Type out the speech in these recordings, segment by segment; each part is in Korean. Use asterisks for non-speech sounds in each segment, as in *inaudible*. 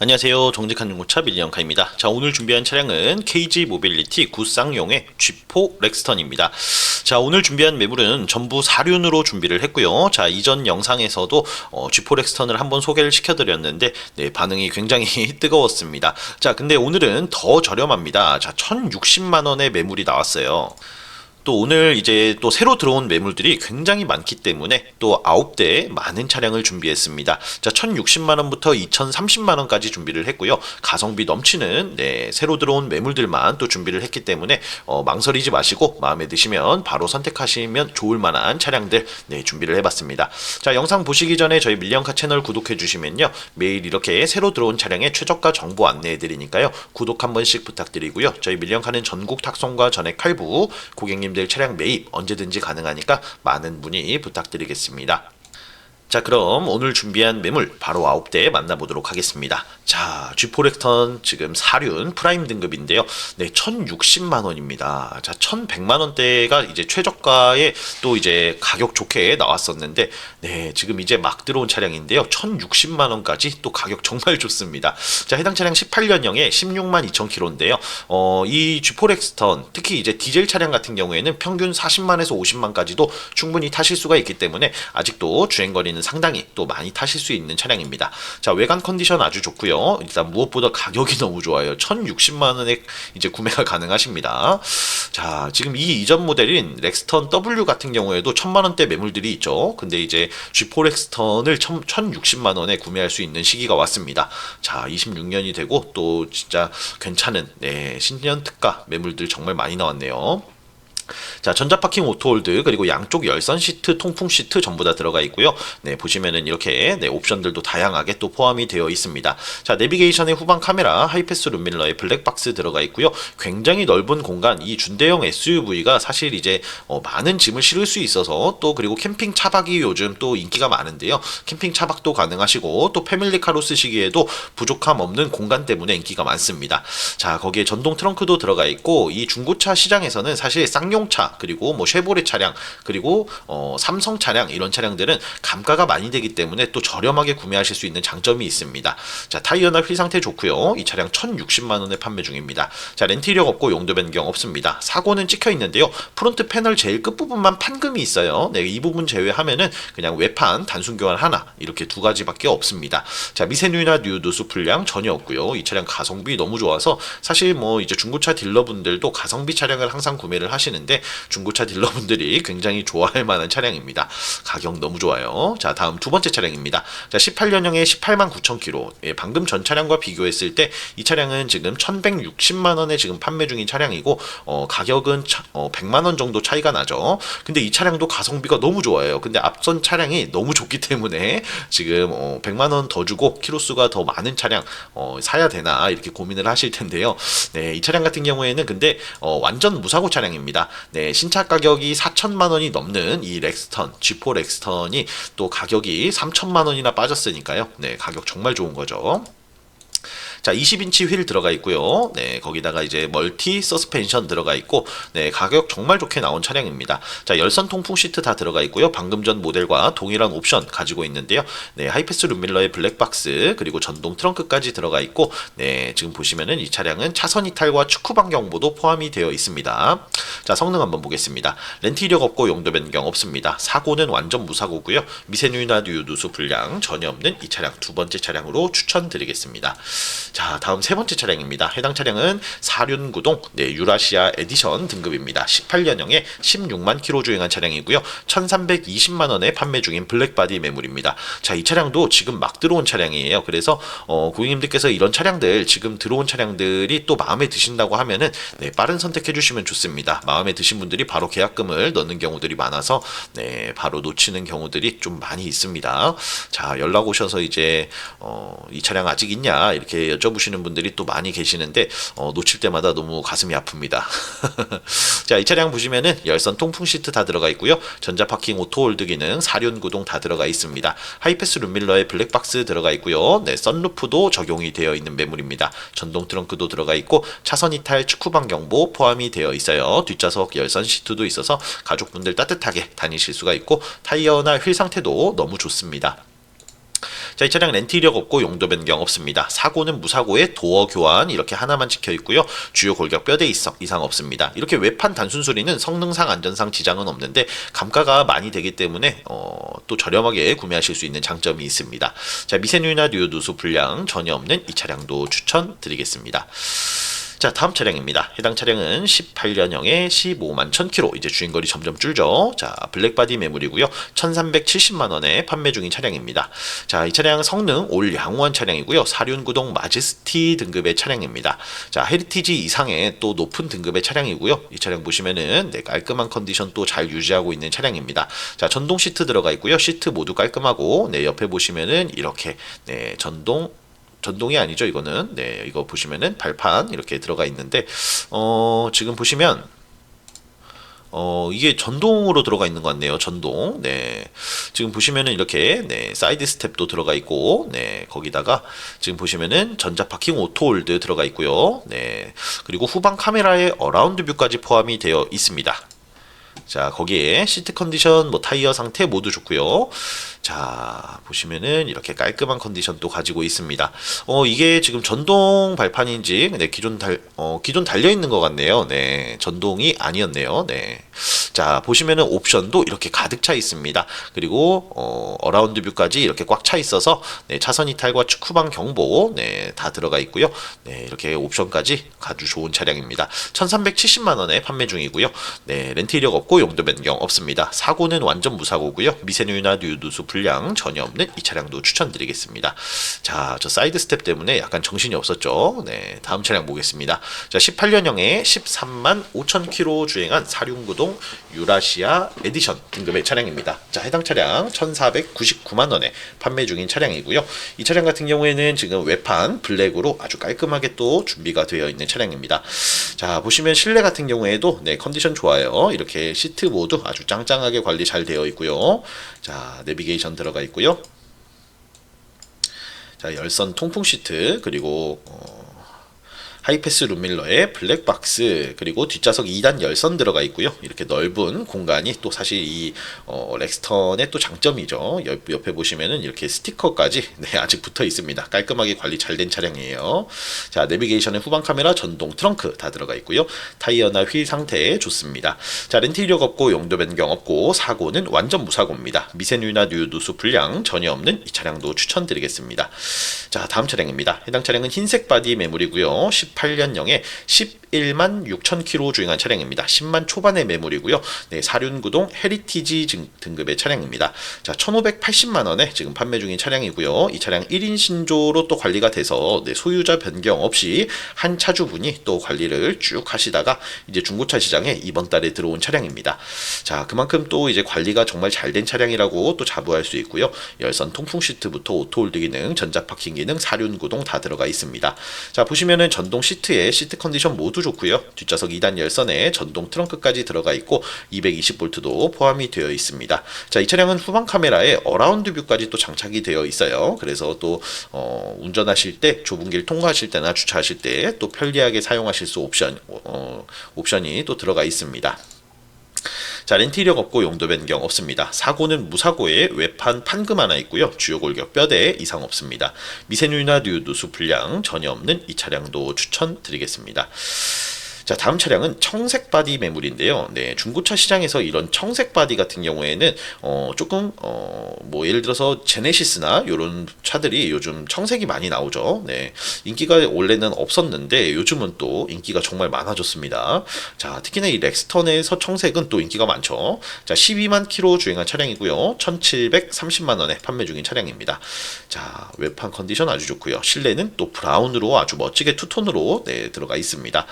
안녕하세요. 정직한 중고차 밀리언카입니다. 자, 오늘 준비한 차량은 KG 모빌리티 구쌍용의 G4 렉스턴입니다. 자, 오늘 준비한 매물은 전부 사륜으로 준비를 했고요. 자, 이전 영상에서도 어, G4 렉스턴을 한번 소개를 시켜드렸는데, 네, 반응이 굉장히 *laughs* 뜨거웠습니다. 자, 근데 오늘은 더 저렴합니다. 자, 1060만원의 매물이 나왔어요. 또 오늘 이제 또 새로 들어온 매물들이 굉장히 많기 때문에 또 9대 많은 차량을 준비했습니다. 자, 1060만 원부터 2030만 원까지 준비를 했고요. 가성비 넘치는 네, 새로 들어온 매물들만 또 준비를 했기 때문에 어, 망설이지 마시고 마음에 드시면 바로 선택하시면 좋을 만한 차량들 네, 준비를 해봤습니다. 자, 영상 보시기 전에 저희 밀리언카 채널 구독해 주시면요. 매일 이렇게 새로 들어온 차량의 최저가 정보 안내해 드리니까요. 구독 한 번씩 부탁드리고요. 저희 밀리언카는 전국 탁송과 전액 할부 고객님들 차량 매입 언제든지 가능하니까 많은 문의 부탁드리겠습니다. 자 그럼 오늘 준비한 매물 바로 9대 만나보도록 하겠습니다. 자 G포렉턴 지금 사륜 프라임 등급인데요. 네 1060만 원입니다. 자 1100만 원대가 이제 최저가에 또 이제 가격 좋게 나왔었는데 네 지금 이제 막 들어온 차량인데요. 1060만 원까지 또 가격 정말 *laughs* 좋습니다. 자 해당 차량 18년형에 16만 2천 킬로인데요. 어이 G포렉스턴 특히 이제 디젤 차량 같은 경우에는 평균 40만에서 50만까지도 충분히 타실 수가 있기 때문에 아직도 주행 거리는 상당히 또 많이 타실 수 있는 차량입니다. 자, 외관 컨디션 아주 좋고요. 일단 무엇보다 가격이 *laughs* 너무 좋아요. 1,060만 원에 이제 구매가 가능하십니다. 자, 지금 이 이전 모델인 렉스턴 W 같은 경우에도 1,000만 원대 매물들이 있죠. 근데 이제 G4 렉스턴을 1,060만 원에 구매할 수 있는 시기가 왔습니다. 자, 26년이 되고 또 진짜 괜찮은 네, 신년 특가 매물들 정말 많이 나왔네요. 자, 전자파킹 오토홀드 그리고 양쪽 열선 시트, 통풍 시트 전부 다 들어가 있고요. 네, 보시면은 이렇게 네, 옵션들도 다양하게 또 포함이 되어 있습니다. 자, 내비게이션의 후방 카메라, 하이패스 룸밀러의 블랙박스 들어가 있고요. 굉장히 넓은 공간, 이 준대형 SUV가 사실 이제 어, 많은 짐을 실을 수 있어서 또 그리고 캠핑 차박이 요즘 또 인기가 많은데요. 캠핑 차박도 가능하시고 또 패밀리카로 쓰시기에도 부족함 없는 공간 때문에 인기가 많습니다. 자, 거기에 전동 트렁크도 들어가 있고 이 중고차 시장에서는 사실 쌍용 차 그리고 뭐 쉐보레 차량 그리고 어, 삼성 차량 이런 차량들은 감가가 많이 되기 때문에 또 저렴하게 구매하실 수 있는 장점이 있습니다. 자 타이어나 휠 상태 좋고요. 이 차량 1,060만 원에 판매 중입니다. 자 렌트 이력 없고 용도 변경 없습니다. 사고는 찍혀 있는데요. 프론트 패널 제일 끝 부분만 판금이 있어요. 네, 이 부분 제외하면은 그냥 외판 단순 교환 하나 이렇게 두 가지밖에 없습니다. 자 미세누이나 뉴 누수 불량 전혀 없고요. 이 차량 가성비 너무 좋아서 사실 뭐 이제 중고차 딜러분들도 가성비 차량을 항상 구매를 하시는데 중고차 딜러분들이 굉장히 좋아할 만한 차량입니다. 가격 너무 좋아요. 자, 다음 두 번째 차량입니다. 자, 18년형에 18만 9천 킬로. 예, 방금 전 차량과 비교했을 때 이 차량은 지금 1,160만 원에 지금 판매 중인 차량이고 어, 가격은 차, 어, 100만 원 정도 차이가 나죠. 근데 이 차량도 가성비가 너무 좋아요. 근데 앞선 차량이 너무 좋기 때문에 지금 어, 100만 원 더 주고 키로수가 더 많은 차량 어, 사야 되나 이렇게 고민을 하실 텐데요. 네, 이 차량 같은 경우에는 근데 어, 완전 무사고 차량입니다. 네, 신차 가격이 4천만 원이 넘는 이 렉스턴, G4 렉스턴이 또 가격이 3천만 원이나 빠졌으니까요. 네, 가격 정말 좋은 거죠. 자, 20인치 휠 들어가 있고요. 네, 거기다가 이제 멀티 서스펜션 들어가 있고, 네, 가격 정말 좋게 나온 차량입니다. 자, 열선 통풍 시트 다 들어가 있고요. 방금 전 모델과 동일한 옵션 가지고 있는데요. 네, 하이패스 룸밀러의 블랙박스 그리고 전동 트렁크까지 들어가 있고, 네, 지금 보시면은 이 차량은 차선 이탈과 축구방 경보도 포함이 되어 있습니다. 자, 성능 한번 보겠습니다. 렌트 이력 없고 용도 변경 없습니다. 사고는 완전 무사고고요. 미세누이나 누수 불량 전혀 없는 이 차량 두 번째 차량으로 추천드리겠습니다. 자, 다음 세 번째 차량입니다. 해당 차량은 사륜구동 네, 유라시아 에디션 등급입니다. 18년형에 16만 킬로 주행한 차량이고요. 1,320만 원에 판매 중인 블랙바디 매물입니다. 자, 이 차량도 지금 막 들어온 차량이에요. 그래서 어, 고객님들께서 이런 차량들 지금 들어온 차량들이 또 마음에 드신다고 하면은 네, 빠른 선택해 주시면 좋습니다. 마음에 드신 분들이 바로 계약금을 넣는 경우들이 많아서 네, 바로 놓치는 경우들이 좀 많이 있습니다. 자, 연락 오셔서 이제 어, 이 차량 아직 있냐 이렇게 여쭤 보시는 분들이 또 많이 계시는데 어, 놓칠 때마다 너무 가슴이 아픕니다. *laughs* 자, 이 차량 보시면은 열선 통풍 시트 다 들어가 있고요. 전자 파킹 오토 홀드 기능, 사륜 구동 다 들어가 있습니다. 하이패스 룸밀러에 블랙박스 들어가 있고요. 네, 썬루프도 적용이 되어 있는 매물입니다. 전동 트렁크도 들어가 있고 차선 이탈 축구방 경보 포함이 되어 있어요. 뒷좌석 열선 시트도 있어서 가족분들 따뜻하게 다니실 수가 있고 타이어나 휠 상태도 너무 좋습니다. 자, 이 차량 렌트 이력 없고 용도 변경 없습니다. 사고는 무사고에 도어 교환 이렇게 하나만 찍혀 있고요. 주요 골격 뼈대 이상, 없습니다. 이렇게 외판 단순 수리는 성능상 안전상 지장은 없는데 감가가 많이 되기 때문에 어, 또 저렴하게 구매하실 수 있는 장점이 있습니다. 자, 미세누이나 뉴 누수 불량 전혀 없는 이 차량도 추천드리겠습니다. 자, 다음 차량입니다. 해당 차량은 18년형의 15만 1000km. 이제 주행거리 점점 줄죠. 자, 블랙바디 매물이고요. 1370만 원에 판매 중인 차량입니다. 자, 이 차량 성능 올 양호한 차량이고요. 사륜구동 마제스티 등급의 차량입니다. 자, 헤리티지 이상의 또 높은 등급의 차량이고요. 이 차량 보시면은 네, 깔끔한 컨디션 또 잘 유지하고 있는 차량입니다. 자, 전동 시트 들어가 있고요. 시트 모두 깔끔하고 네, 옆에 보시면은 이렇게 네, 전동 전동이 아니죠 이거는? 네 이거 보시면은 발판 이렇게 들어가 있는데 어 지금 보시면 어 이게 전동으로 들어가 있는 것 같네요 전동. 네 지금 보시면은 이렇게 네 사이드 스텝도 들어가 있고 네 거기다가 지금 보시면은 전자 파킹 오토 홀드 들어가 있고요. 네 그리고 후방 카메라에 어라운드 뷰까지 포함이 되어 있습니다. 자 거기에 시트 컨디션 뭐 타이어 상태 모두 좋고요 자 보시면은 이렇게 깔끔한 컨디션도 가지고 있습니다. 어 이게 지금 전동 발판인지 네 기존 달 어, 기존 달려 있는 것 같네요. 네 전동이 아니었네요. 네. 자 보시면은 옵션도 이렇게 가득 차 있습니다. 그리고 어, 어라운드 뷰까지 이렇게 꽉 차 있어서 네, 차선 이탈과 축후방 경보 네, 다 들어가 있고요. 네, 이렇게 옵션까지 아주 좋은 차량입니다. 1,370만 원에 판매 중이고요. 네, 렌트 이력 없고 용도 변경 없습니다. 사고는 완전 무사고고요. 미세누유나 뉴누수 불량 전혀 없는 이 차량도 추천드리겠습니다. 자, 저 사이드 스텝 때문에 약간 정신이 없었죠. 네, 다음 차량 보겠습니다. 자, 18년형에 13만 5천 킬로 주행한 사륜구동 유라시아 에디션 등급의 차량입니다. 자, 해당 차량 1,499만 원에 판매 중인 차량이고요. 이 차량 같은 경우에는 지금 외판 블랙으로 아주 깔끔하게 또 준비가 되어 있는 차량입니다. 자, 보시면 실내 같은 경우에도 네, 컨디션 좋아요. 이렇게 시트 모두 아주 짱짱하게 관리 잘 되어 있고요. 자, 내비게이션 들어가 있고요. 자, 열선 통풍 시트 그리고 어, 하이패스 룸밀러에 블랙박스 그리고 뒷좌석 2단 열선 들어가 있고요. 이렇게 넓은 공간이 또 사실 이 어, 렉스턴의 또 장점이죠. 옆, 옆에 보시면은 이렇게 스티커까지 *laughs* 네, 아직 붙어 있습니다. 깔끔하게 관리 잘 된 차량이에요. 자 내비게이션에 후방 카메라, 전동 트렁크 다 들어가 있고요. 타이어나 휠 상태 좋습니다. 자 렌트 이력 없고 용도 변경 없고 사고는 완전 무사고입니다. 미세누나 뉴누수 불량 전혀 없는 이 차량도 추천드리겠습니다. 자 다음 차량입니다. 해당 차량은 흰색 바디 매물이고요. 18년형에 11만 6천 킬로 주행한 차량입니다. 10만 초반의 매물이고요. 네, 사륜구동 헤리티지 증- 등급의 차량입니다. 자, 1,580만 원에 지금 판매 중인 차량이고요. 이 차량 1인 신조로 또 관리가 돼서 네, 소유자 변경 없이 한 차주분이 또 관리를 쭉 하시다가 이제 중고차 시장에 이번 달에 들어온 차량입니다. 자, 그만큼 또 이제 관리가 정말 잘 된 차량이라고 또 자부할 수 있고요. 열선 통풍 시트부터 오토홀드 기능, 전자 파킹 기능, 사륜구동 다 들어가 있습니다. 자, 보시면은 전동 시트에 시트 컨디션 모두 좋고요. 뒷좌석 2단 열선에 전동 트렁크까지 들어가 있고 220V도 포함이 되어 있습니다. 자, 이 차량은 후방 카메라에 어라운드 뷰까지 또 장착이 되어 있어요. 그래서 또 어, 운전하실 때 좁은 길 통과하실 때나 주차하실 때 또 편리하게 사용하실 수 옵션 어, 옵션이 또 들어가 있습니다. 자, 렌트 이력 없고 용도 변경 없습니다. 사고는 무사고에 외판 판금 하나 있고요. 주요 골격 뼈대 이상 없습니다. 미세누나 뉴 누수 불량 전혀 없는 이 차량도 추천드리겠습니다. 자, 다음 차량은 청색 바디 매물인데요. 네, 중고차 시장에서 이런 청색 바디 같은 경우에는 어, 조금 어, 뭐 예를 들어서 제네시스나 이런 차들이 요즘 청색이 많이 나오죠. 네, 인기가 원래는 없었는데 요즘은 또 인기가 정말 많아졌습니다. 자, 특히나 이 렉스턴에서 청색은 또 인기가 많죠. 자, 12만 킬로 주행한 차량이고요. 1,730만 원에 판매 중인 차량입니다. 자, 외판 컨디션 아주 좋고요. 실내는 또 브라운으로 아주 멋지게 투톤으로 네, 들어가 있습니다.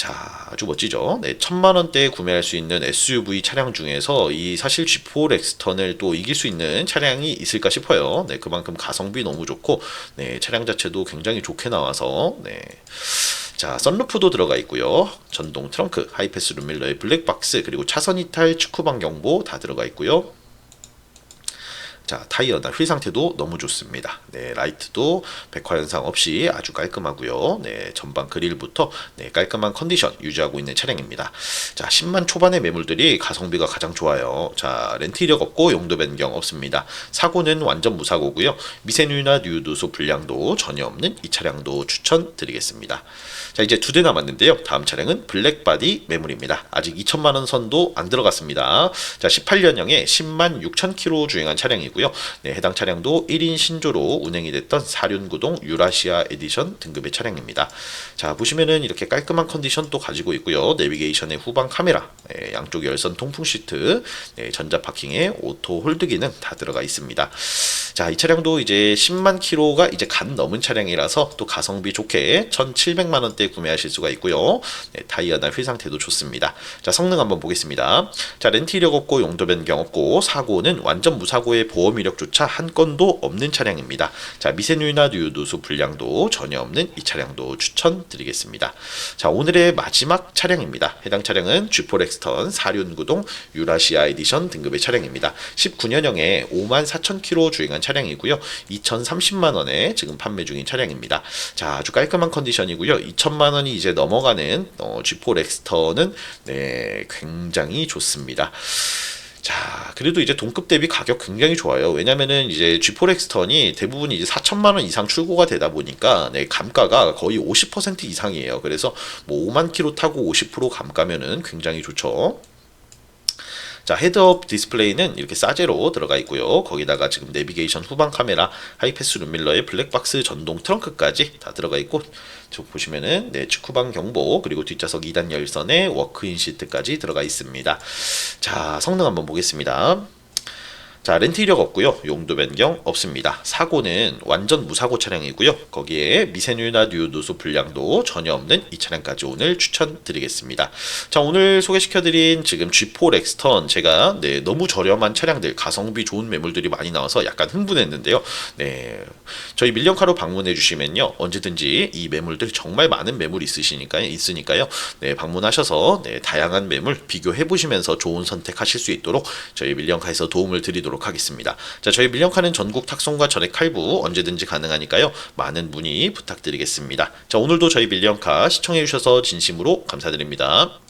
자, 아주 멋지죠. 네, 천만 원대에 구매할 수 있는 SUV 차량 중에서 이 사실 G4 렉스턴을 또 이길 수 있는 차량이 있을까 싶어요. 네, 그만큼 가성비 너무 좋고, 네, 차량 자체도 굉장히 좋게 나와서, 네. 자, 썬루프도 들어가 있고요. 전동 트렁크, 하이패스 룸밀러의 블랙박스, 그리고 차선 이탈, 축구방 경보 다 들어가 있고요. 자, 타이어나 휠 상태도 너무 좋습니다. 네, 라이트도 백화 현상 없이 아주 깔끔하고요. 네, 전방 그릴부터 네, 깔끔한 컨디션 유지하고 있는 차량입니다. 자, 10만 초반의 매물들이 가성비가 가장 좋아요. 자, 렌트 이력 없고 용도 변경 없습니다. 사고는 완전 무사고고요. 미세누유나 뉴도소 불량도 전혀 없는 이 차량도 추천드리겠습니다. 자, 이제 두 대 남았는데요. 다음 차량은 블랙바디 매물입니다. 아직 2천만 원 선도 안 들어갔습니다. 자, 18년형에 10만 6천 킬로 주행한 차량이고요. 네, 해당 차량도 1인 신조로 운행이 됐던 사륜구동 유라시아 에디션 등급의 차량입니다. 자, 보시면은 이렇게 깔끔한 컨디션 또 가지고 있고요. 내비게이션의 후방 카메라, 네, 양쪽 열선 통풍 시트, 네, 전자 파킹에 오토 홀드 기능 다 들어가 있습니다. 자, 이 차량도 이제 10만 킬로가 이제 간 넘은 차량이라서 또 가성비 좋게 1,700만 원대 구매하실 수가 있고요. 네, 타이어나 휠 상태도 좋습니다. 자, 성능 한번 보겠습니다. 자, 렌트 이력 없고 용도 변경 없고 사고는 완전 무사고의 보험 이력조차 한 건도 없는 차량입니다. 자, 미세누유나 뉴도수 불량도 전혀 없는 이 차량도 추천드리겠습니다. 자, 오늘의 마지막 차량입니다. 해당 차량은 G4 렉스턴 사륜구동 유라시아 에디션 등급의 차량입니다. 19년형에 5만 4천 킬로 주행한 차량 이고요. 2,030만 원에 지금 판매 중인 차량입니다. 자, 아주 깔끔한 컨디션이고요. 2천만 원이 이제 넘어가는 어, G4 렉스턴은 네, 굉장히 좋습니다. 자, 그래도 이제 동급 대비 가격 굉장히 좋아요. 왜냐면은 이제 G4 렉스턴이 대부분 이제 4천만 원 이상 출고가 되다 보니까 네, 감가가 거의 50% 이상이에요. 그래서 뭐 5만 킬로 타고 50% 감가면은 굉장히 좋죠. 자, 헤드업 디스플레이는 이렇게 사제로 들어가 있고요. 거기다가 지금 내비게이션 후방 카메라, 하이패스 룸밀러의 블랙박스 전동 트렁크까지 다 들어가 있고 저 보시면은 네, 측후방 경보 그리고 뒷좌석 2단 열선에 워크인 시트까지 들어가 있습니다. 자, 성능 한번 보겠습니다. 자, 렌트 이력 없고요. 용도 변경 없습니다. 사고는 완전 무사고 차량이고요. 거기에 미세누유나 뉴도수 불량도 전혀 없는 이 차량까지 오늘 추천드리겠습니다. 자, 오늘 소개시켜드린 지금 G4 렉스턴 제가 네, 너무 저렴한 차량들 가성비 좋은 매물들이 많이 나와서 약간 흥분했는데요. 네, 저희 밀령카로 방문해 주시면요 언제든지 이 매물들 정말 많은 매물 있으시니까요 있으니까요. 네, 방문하셔서 네, 다양한 매물 비교해 보시면서 좋은 선택하실 수 있도록 저희 밀령카에서 도움을 드리도록 하겠습니다. 자, 저희 밀령카는 전국 탁송과 전액 할부 언제든지 가능하니까요. 많은 문의 부탁드리겠습니다. 자, 오늘도 저희 밀령카 시청해 주셔서 진심으로 감사드립니다.